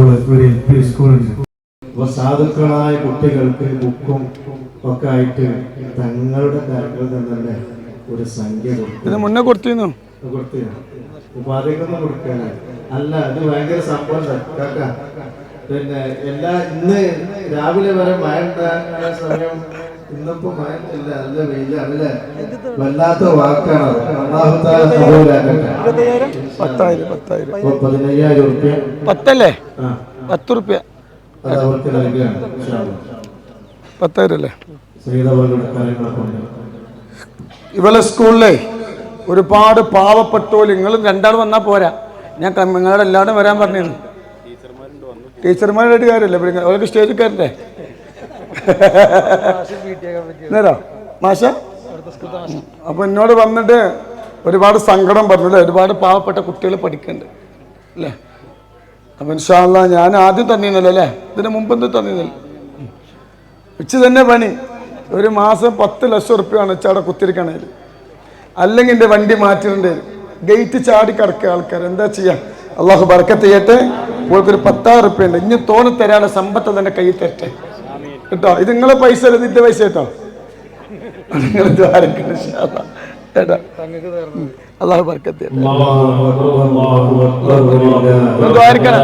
ഒരു L P സ്കൂളുണ്ട് അപ്പൊ സാധുക്കളായ കുട്ടികൾക്ക് ബുക്കും ഒക്കെ ആയിട്ട് തങ്ങളുടെ കാര്യങ്ങളിൽ നിന്ന് തന്നെ ഒരു സംഖ്യ കൊടുത്തു മുന്നേ കൊടുത്തിരുന്നു. ഉപാധികളൊന്നും കൊടുക്കാനായി. അല്ല അത് ഭയങ്കര സംഭവം കാക്ക. പിന്നെ എല്ലാ ഇന്ന് രാവിലെ വരെ മഴ ഉണ്ടാകുന്ന സമയം ഇന്നിപ്പോ മഴ ഇല്ല നല്ല വെയിലാണല്ലേ വല്ലാത്ത വാക്കാണ്. പത്തായിരം പതിനയ്യായിരം പത്തല്ലേ? പത്ത് റുപ്യ നൽകുകയാണ് പത്തായിരം അല്ലേ? ഇവളെ സ്കൂളിലെ ഒരുപാട് പാവപ്പെട്ടോ നിങ്ങൾ രണ്ടാൾ വന്നാൽ പോരാ. ഞാൻ നിങ്ങളുടെ എല്ലാവരും വരാൻ പറഞ്ഞിരുന്നു. ടീച്ചർമാരുടെ കാര്യമല്ലേ പിന്നെ അവർക്ക് സ്റ്റേജിൽ കയറണ്ടേ? നേരോ മാഷ? അപ്പൊ എന്നോട് വന്നിട്ട് ഒരുപാട് സങ്കടം പറഞ്ഞു അല്ലേ ഒരുപാട് പാവപ്പെട്ട കുട്ടികൾ പഠിക്കുന്നുണ്ട് അല്ലേ? അപ്പൊ ഇൻഷാല്ല ഞാൻ ആദ്യം തന്നിരുന്നല്ലോ അല്ലേ? ഇതിന് മുമ്പ് എന്ത് തന്നിരുന്നല്ലോ? ഉച്ച തന്നെ പണി. ഒരു മാസം പത്ത് ലക്ഷം ഉറുപ്പ്യാണ് ഉച്ചവിടെ കുത്തിരിക്കണേൽ അല്ലെങ്കിൽ എന്റെ വണ്ടി മാറ്റിണ്ടേ ഗേറ്റ് ചാടി കിടക്കുക ആൾക്കാർ എന്താ ചെയ്യാ? അള്ളാഹു ബർക്കത്ത് ചെയ്യട്ടെ. ഒരു പത്താറ് ഉറുപ്പ്യ ഉണ്ട്. ഇനി തോന്നി തരാനുള്ള സമ്പത്ത് തന്നെ കയ്യിൽ തരട്ടെ. കേട്ടോ ഇത് നിങ്ങളെ പൈസ അല്ല നിന്റെ പൈസ കേട്ടോ നിങ്ങൾ ദ്വാരക്കണം. അള്ളാഹു ബർക്കത്ത് ദ്വാരക്കണം